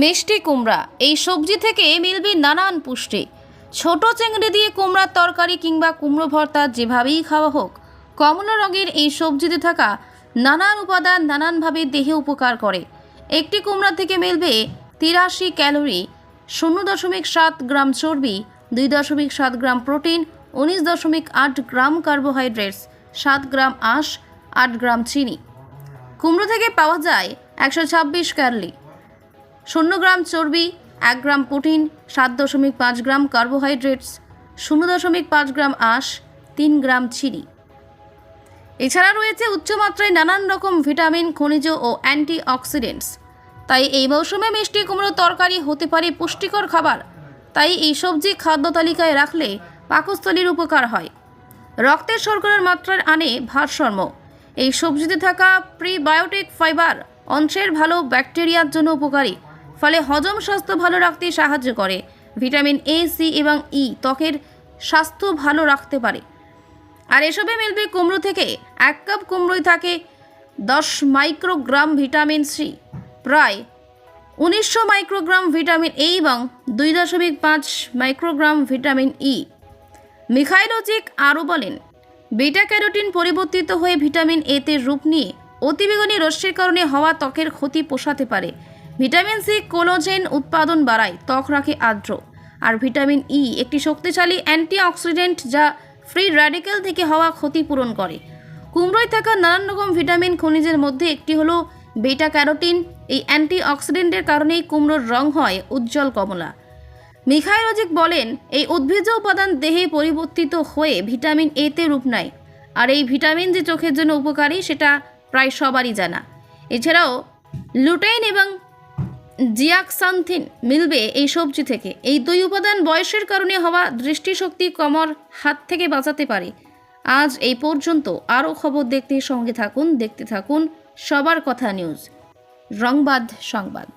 মিষ্টি কুমড়া। এই সবজি থেকে মিলবে নানান পুষ্টি। ছোট চিংড়ি দিয়ে কুমড়ার তরকারি কিংবা কুমড়ো ভর্তা যেভাবেই খাওয়া হোক, কমলা রঙের এই সবজিতে থাকা নানান উপাদান নানানভাবে দেহে উপকার করে। একটি কুমড়া থেকে মিলবে তিরাশি ক্যালোরি, শূন্য দশমিক সাত গ্রাম চর্বি, দুই দশমিক সাত গ্রাম প্রোটিন, উনিশ দশমিক আট গ্রাম কার্বোহাইড্রেটস, সাত গ্রাম আঁশ, আট গ্রাম চিনি। কুমড়ো থেকে পাওয়া যায় একশো ছাব্বিশ ক্যালোরি। শূন্য গ্রাম চর্বি, এক গ্রাম প্রোটিন, সাত দশমিক পাঁচ গ্রাম কার্বোহাইড্রেটস, শূন্য দশমিক পাঁচ গ্রাম আঁশ, তিন গ্রাম চিনি। এছাড়া রয়েছে উচ্চমাত্রায় নানান রকম ভিটামিন, খনিজ ও অ্যান্টি অক্সিডেন্টস তাই এই মৌসুমে মিষ্টি কুমড়ো তরকারি হতে পারে পুষ্টিকর খাবার। তাই এই সবজি খাদ্য তালিকায় রাখলে পাকস্থলীর উপকার হয়। রক্তের শর্করার মাত্রার আনে ভারসাম্য। এই সবজিতে থাকা প্রিবায়োটিক ফাইবার অংশের ভালো ব্যাকটেরিয়ার জন্য উপকারী। ফলে হজম স্বাস্থ্য ভালো রাখতে সাহায্য করে। ভিটামিন এ, সি এবং ই ত্বকের স্বাস্থ্য ভালো রাখতে পারে। আর এসবে মিলবে কুমড়ো থেকে এক কাপ কুমড়োয় থাকে দশ মাইক্রোগ্রাম ভিটামিন সি। প্রায় উনিশশো মাইক্রোগ্রাম ভিটামিন এ এবং দুই দশমিক পাঁচ মাইক্রোগ্রাম ভিটামিন ই। মিখাইলোজিক আরও বলেন বিটা ক্যারোটিন পরিবর্তিত হয়ে ভিটামিন এতে রূপ নিয়ে অতিবেগুনি রশ্মির কারণে হওয়া ত্বকের ক্ষতি পোষাতে পারে। ভিটামিন সি কোলোজেন উৎপাদন বাড়ায়, ত্বক রাখে আর্দ্র। আর ভিটামিন ই একটি শক্তিশালী অ্যান্টিঅক্সিডেন্ট যা ফ্রি র্যাডিক্যাল থেকে হওয়া ক্ষতি পূরণ করে। কুমড়োয় থাকা নানান রকম ভিটামিন খনিজের মধ্যে একটি হলো বেটা ক্যারোটিন এই অ্যান্টিঅক্সিডেন্টের কারণেই কুমড়োর রং হয় উজ্জ্বল কমলা। মিখাইলজিক বলেন, এই উদ্ভিজ্জ উপাদান দেহে পরিবর্তিত হয়ে ভিটামিন এতে রূপ নেয়। আর এই ভিটামিন যে চোখের জন্য উপকারী, সেটা প্রায় সবারই জানা। এছাড়াও, লুটেইন এবং জিয়াক্সান্থিন মিলবে এই সবজি থেকে। এই দুই উপাদান বয়সের কারণে হওয়া দৃষ্টিশক্তি কমর হাত থেকে বাঁচাতে পারে। আজ এই পর্যন্ত আরও খবর দেখতে সঙ্গে থাকুন, দেখতে থাকুন সবার কথা নিউজ, রংবাদ সংবাদ।